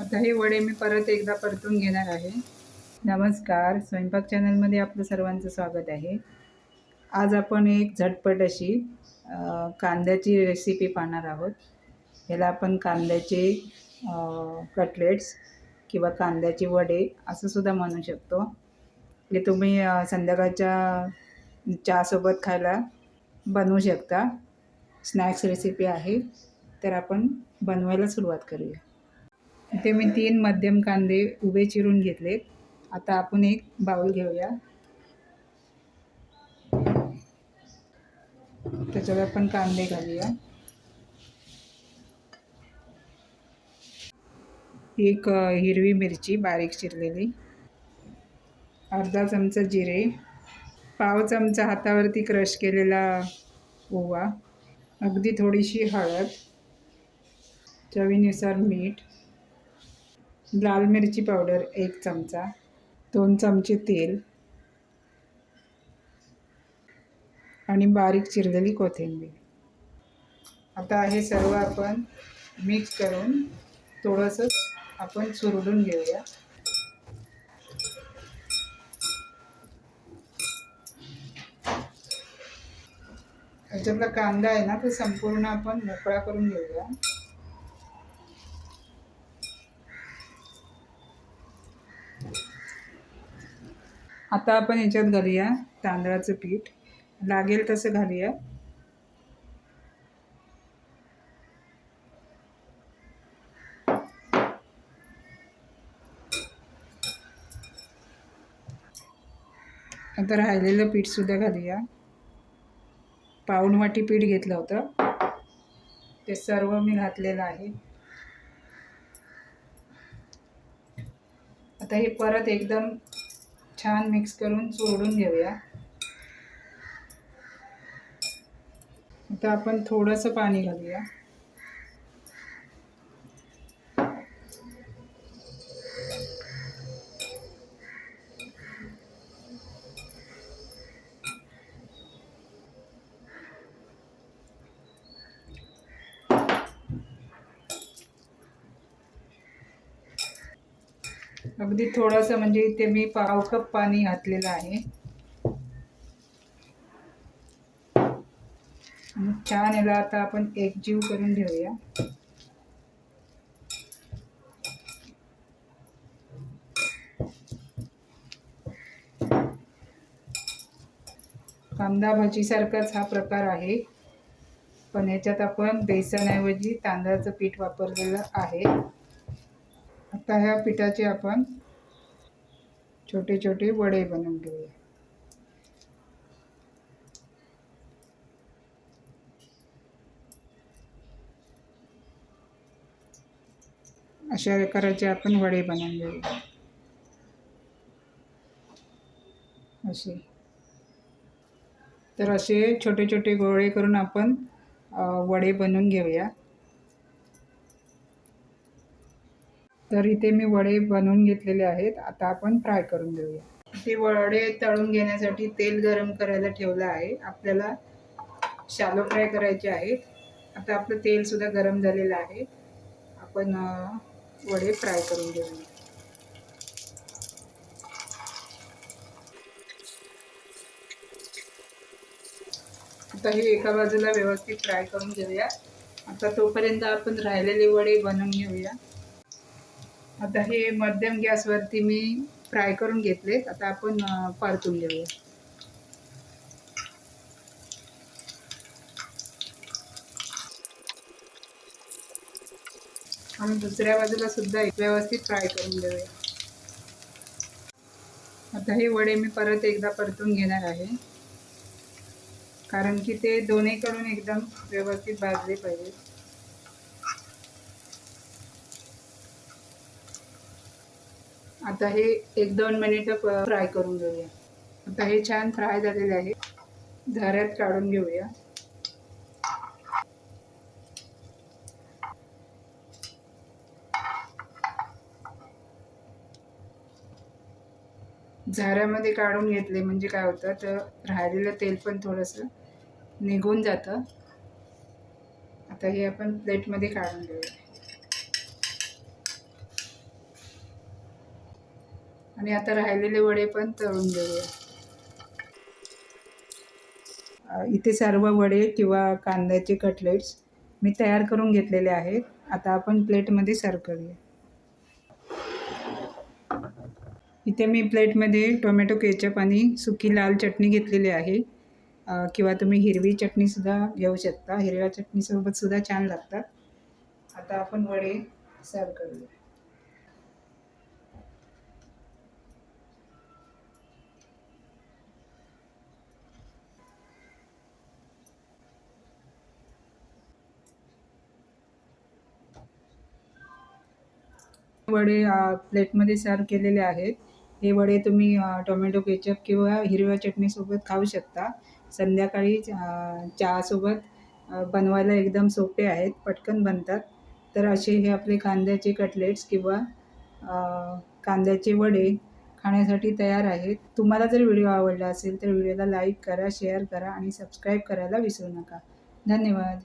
आता हे वडे मी परत एकदा परतून घेणार आहे. नमस्कार स्वयंपाक चॅनलमध्ये आपलं सर्वांचं स्वागत आहे. आज आपण एक झटपट अशी कांद्याची रेसिपी पाहणार आहोत. ह्याला आपण कांद्याचे कटलेट्स किंवा कांद्याचे वडे असं सुद्धा म्हणू शकतो. हे तुम्ही संध्याकाळच्या चहासोबत खायला बनवू शकता. स्नॅक्स रेसिपी आहे. तर आपण बनवायला सुरुवात करूया. इथे मी तीन मध्यम कांदे उभे चिरून घेतलेत आता आपण एक बाऊल घेऊया. त्याच्यावर आपण कांदे घालूया. एक हिरवी मिरची बारीक चिरलेली. अर्धा चमचा जिरे. पाव चमचा हातावरती क्रश केलेला ओवा. अगदी थोडीशी हळद. चवीनुसार मीठ. लाल मिरची पावडर एक चमचा दोन चमचे तेल आणि बारीक चिरलेली कोथिंबीर. आता हे सर्व आपण मिक्स करून थोडंसं आपण चुरडून घेऊया. ह्याच्यातला कांदा आहे ना तो संपूर्ण आपण मोकळा करून घेऊया. आता आपण याच्यात घालूया तांदळाचं पीठ. लागेल तसं घालूया. आता राहिलेलं पीठसुद्धा घालूया. पाऊण वाटी पीठ घेतलं होतं. ते सर्व मी घातलेलं आहे. आता हे परत एकदम छान मिक्स करून सोडून घेऊया. आता आपण थोडंसं पाणी घालूया. अगदी थोडंसं म्हणजे इथे मी पाव कप पाणी घातलेलं आहे. आणि छान याला आता आपण एकजीव करून घेऊया. कांदा भाजीसारखाच हा प्रकार आहे. पण ह्याच्यात आपण बेसनऐवजी तांदळाचं पीठ वापरलेलं आहे. आता ह्या पिठाचे आपण छोटे छोटे वडे बनवून घेऊया. अशा प्रकारचे आपण वडे बनवून घेऊया. असे. तर असे छोटे छोटे गोळे करून आपण वडे बनवून घेऊया. तर इथे मी वडे बनवून घेतलेले आहेत. आता आपण फ्राय करून घेऊया. ते वडे तळून घेण्यासाठी तेल गरम करायला ठेवलं आहे. आपल्याला शालो फ्राय करायचे आहेत. आता आपलं तेलसुद्धा गरम झालेलं आहे. आपण वडे फ्राय करून घेऊया. आता हे एका बाजूला व्यवस्थित फ्राय करून घेऊया. आता तोपर्यंत आपण राहिलेले वडे बनवून घेऊया. आता हे मध्यम गॅसवरती मी फ्राय करून घेतलेत आता आपण परतून घेऊया. आणि दुसऱ्या बाजूला सुद्धा व्यवस्थित फ्राय करून घेऊया. आता हे वडे मी परत एकदा परतून घेणार आहे. कारण की ते दोन्हीकडून एकदम व्यवस्थित भाजले पाहिजे आता हे एक दोन मिनिटं फ्राय करून घेऊया. आता हे छान फ्राय झालेले आहे. झाऱ्यात काढून घेऊया. झाऱ्यामध्ये काढून घेतले म्हणजे काय होतं तर राहिलेलं तेल पण थोडंसं निघून जातं. आता हे आपण प्लेटमध्ये काढून घेऊया. आणि आता राहिलेले वडे पण तळून घेऊया इथे सर्व वडे किंवा कांद्याचे कटलेट्स मी तयार करून घेतलेले आहेत. आता आपण प्लेटमध्ये सर्व करूया. इथे मी प्लेटमध्ये टोमॅटो केचप आणि सुकी लाल चटणी घेतलेली आहे. किंवा तुम्ही हिरवी चटणीसुद्धा घेऊ शकता. हिरव्या चटणीसोबतसुद्धा छान लागतात. आता आपण वडे सर्व करूया. वडे प्लेटमध्ये सर्व केलेले आहेत. हे वडे तुम्ही टोमॅटो केचप किंवा हिरव्या चटणीसोबत खाऊ शकता. संध्याकाळी चहासोबत बनवायला एकदम सोपे आहेत पटकन बनतात. तर असे हे आपले कांद्याचे कटलेट्स किंवा कांद्याचे वडे खाण्यासाठी तयार आहेत. तुम्हाला जर व्हिडिओ आवडला असेल तर व्हिडिओला लाईक करा शेअर करा आणि सबस्क्राईब करायला विसरू नका. धन्यवाद.